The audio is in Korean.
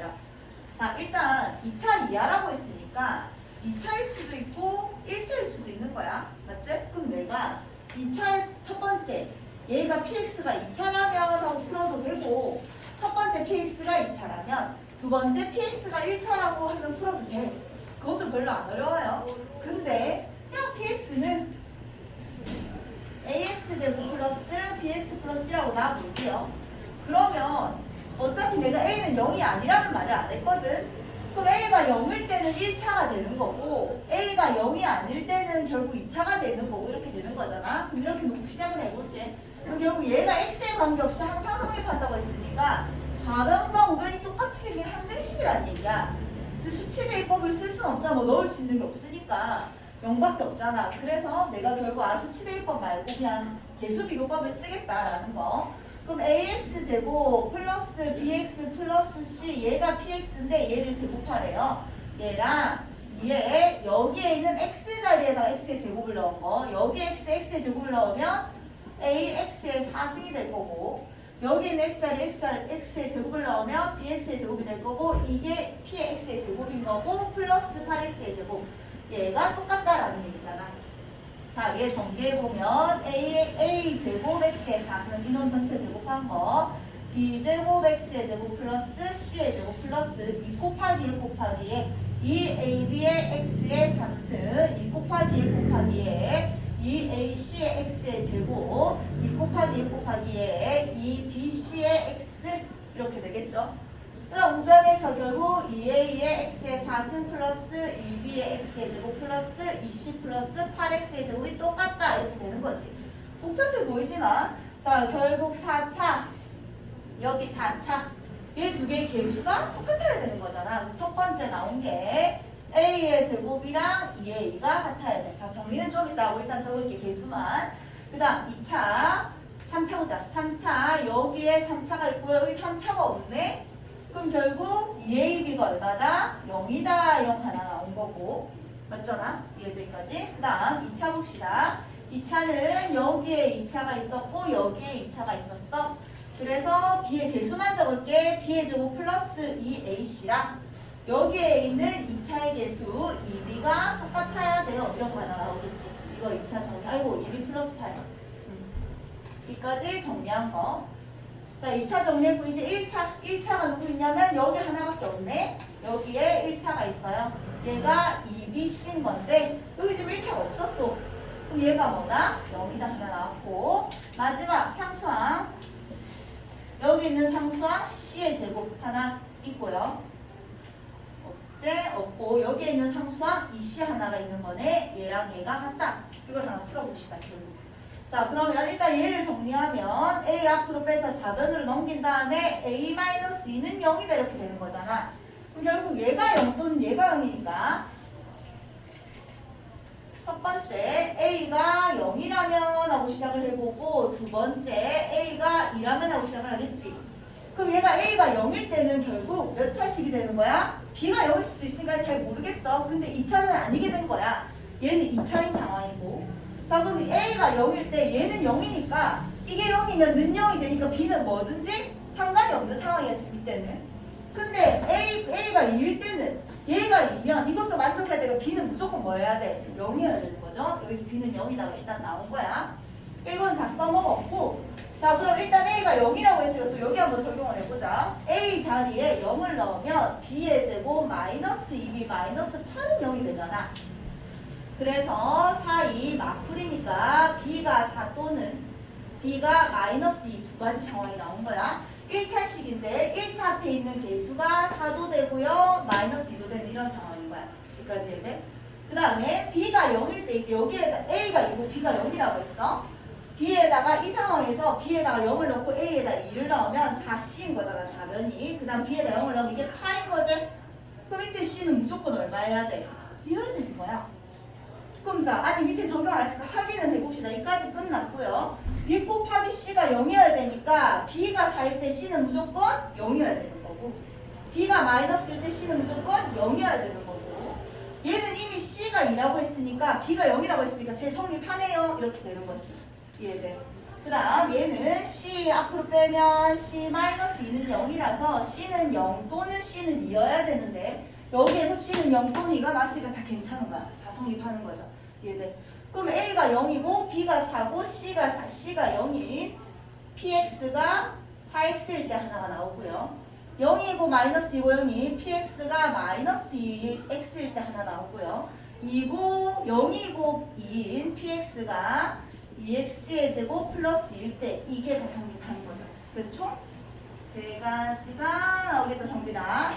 아니라. 자, 일단 2차 이하라고 했으니까 2차일 수도 있고 1차일 수도 있는 거야. 맞지? 그럼 내가 2차 첫 번째 얘가 px가 2차라면 하고 풀어도 되고 첫 번째 px가 2차라면 두 번째 px가 1차라고 하면 풀어도 돼. 그것도 별로 안 어려워요. 근데 그냥 px는 ax제곱 플러스 bx 플러스 c라고 놔볼게요. 그러면 내가 a는 0이 아니라는 말을 안 했거든. 그럼 a가 0일 때는 1차가 되는 거고 a가 0이 아닐 때는 결국 2차가 되는 거고 이렇게 되는 거잖아. 그럼 이렇게 놓고 시작을 해볼게. 그럼 결국 얘가 x에 관계없이 항상 성립한다고 했으니까 좌변과 우변이 똑같이 생긴 항등식이란 얘기야. 근데 수치대입법을 쓸 수는 없잖아. 뭐 넣을 수 있는 게 없으니까. 0밖에 없잖아. 그래서 내가 결국 아 수치대입법 말고 그냥 개수비교법을 쓰겠다라는 거. 그럼 ax 제곱 플러스 bx 플러스 c 얘가 px인데 얘를 제곱하래요. 얘랑 얘 여기에 있는 x 자리에다가 x의 제곱을 넣은 거. 여기 x x의 제곱을 넣으면 ax의 4승이 될 거고 여기 있는 x 자리 x 자리 x의 제곱을 넣으면 bx의 제곱이 될 거고 이게 px의 제곱인 거고 플러스 8x의 제곱. 얘가 똑같다라는 얘기잖아. 자, 얘 정리해보면 A, A 제곱 X의 4승 이놈 전체 제곱한 거 B 제곱 X의 제곱 플러스 C의 제곱 플러스 2 곱하기 1 곱하기에 2AB의 X의 3승 2 곱하기 1 곱하기에 2AC의 X의 제곱 2 곱하기 1 곱하기에 2BC의 X 이렇게 되겠죠? 우변에서 결국 2a의 x의 4승 플러스 2b의 x의 제곱 플러스 2c 플러스 8x의 제곱이 똑같다 이렇게 되는 거지. 복잡해 보이지만 자 결국 4차 여기 4차 얘 두 개의 개수가 똑같아야 되는 거잖아. 그래서 첫 번째 나온 게 a의 제곱이랑 2a가 같아야 돼. 자 정리는 좀 이따 하고 일단 적을게 개수만. 그 다음 2차 3차 보자. 3차 여기에 3차가 있고요. 여기 3차가 없네. 그럼 결국 2AB가 얼마다? 0이다. 0 하나 나온 거고. 맞잖아? 이해되기까지? 그 다음 2차 봅시다. 2차는 여기에 2차가 있었고 여기에 2차가 있었어. 그래서 B의 개수만 적을게. B의 제곱 플러스 2AC랑 여기에 있는 2차의 개수 2B가 똑같아야 돼요. 이런 거 하나 나오겠지. 이거 2차 정리. 아이고 2B 플러스 8 여기까지 정리한 거 자, 2차 정리했고 이제 1차. 1차가 누구 있냐면 여기 하나밖에 없네. 여기에 1차가 있어요. 얘가 2BC인 건데 여기 지금 1차가 없어 또. 그럼 얘가 뭐다? 0이다 하나 나왔고 마지막 상수항. 여기 있는 상수항 C의 제곱 하나 있고요. 없제 없고 여기에 있는 상수항 2C 하나가 있는 거네. 얘랑 얘가 같다. 이걸 하나 풀어봅시다. 결국. 자 그러면 일단 얘를 정리하면 A 앞으로 빼서 좌변으로 넘긴 다음에 A-2는 0이다 이렇게 되는 거잖아. 그럼 결국 얘가 0 또는 얘가 0이니까 첫 번째 A가 0이라면 하고 시작을 해보고 두 번째 A가 2라면 하고 시작을 하겠지. 그럼 얘가 A가 0일 때는 결국 몇 차식이 되는 거야? B가 0일 수도 있으니까 잘 모르겠어. 근데 2차는 아니게 된 거야. 얘는 2차인 상황이고 자 그럼 A가 0일 때 얘는 0이니까 이게 0이면 는 0이 되니까 B는 뭐든지 상관이 없는 상황이야 지금 이때는. 근데 A, A가 2일 때는 얘가 2면 이것도 만족해야 되고 B는 무조건 뭐 해야 돼? 0이어야 되는 거죠? 여기서 B는 0이라고 일단 나온 거야. 이건 다 써먹었고 자 그럼 일단 A가 0이라고 했으니까 또 여기 한번 적용을 해보자. A 자리에 0을 넣으면 B의 제곱 마이너스 2B 마이너스 8은 0이 되잖아 그래서 4, 2 마풀이니까 B가 4 또는 B가 마이너스 2 두 가지 상황이 나온 거야. 1차식인데 1차 앞에 있는 개수가 4도 되고요. 마이너스 2도 되는 이런 상황인 거야. 여기까지 해야 돼. 그 다음에 B가 0일 때 이제 여기에다 A가 2고 B가 0이라고 했어. B에다가 이 상황에서 B에다가 0을 넣고 A에다 2를 넣으면 4C인 거잖아, 좌변이. 그 다음 B에다 0을 넣으면 이게 8인 거지? 그럼 이때 C는 무조건 얼마 해야 돼? 이어야 되는 거야. 그럼 자 아직 밑에 적용 안 했으니까 확인을 해봅시다. 여기까지 끝났고요. B 곱하기 C가 0이어야 되니까 B가 4일 때 C는 무조건 0이어야 되는 거고 B가 마이너스일 때 C는 무조건 0이어야 되는 거고 얘는 이미 C가 2라고 했으니까 B가 0이라고 했으니까 제 성립하네요. 이렇게 되는 거지. 이해돼? 그 다음 얘는 C 앞으로 빼면 C 마이너스 2는 0이라서 C는 0 또는 C C는 2여야 되는데 여기에서 C는 0분이가 나으니까 다 괜찮은 거야. 다 성립하는 거죠. 얘들. 그럼 A가 0이고 B가 4고 C가 4, C가 0인 PX가 4X일 때 하나가 나오고요. 0이고 마이너스 2고 0이 PX가 마이너스 2X일 때 하나 나오고요. 2고 0이고 2인 PX가 2X의 제곱 플러스 1 때 이게 다 성립하는 거죠. 그래서 총 세 가지가 나오겠다 정비다.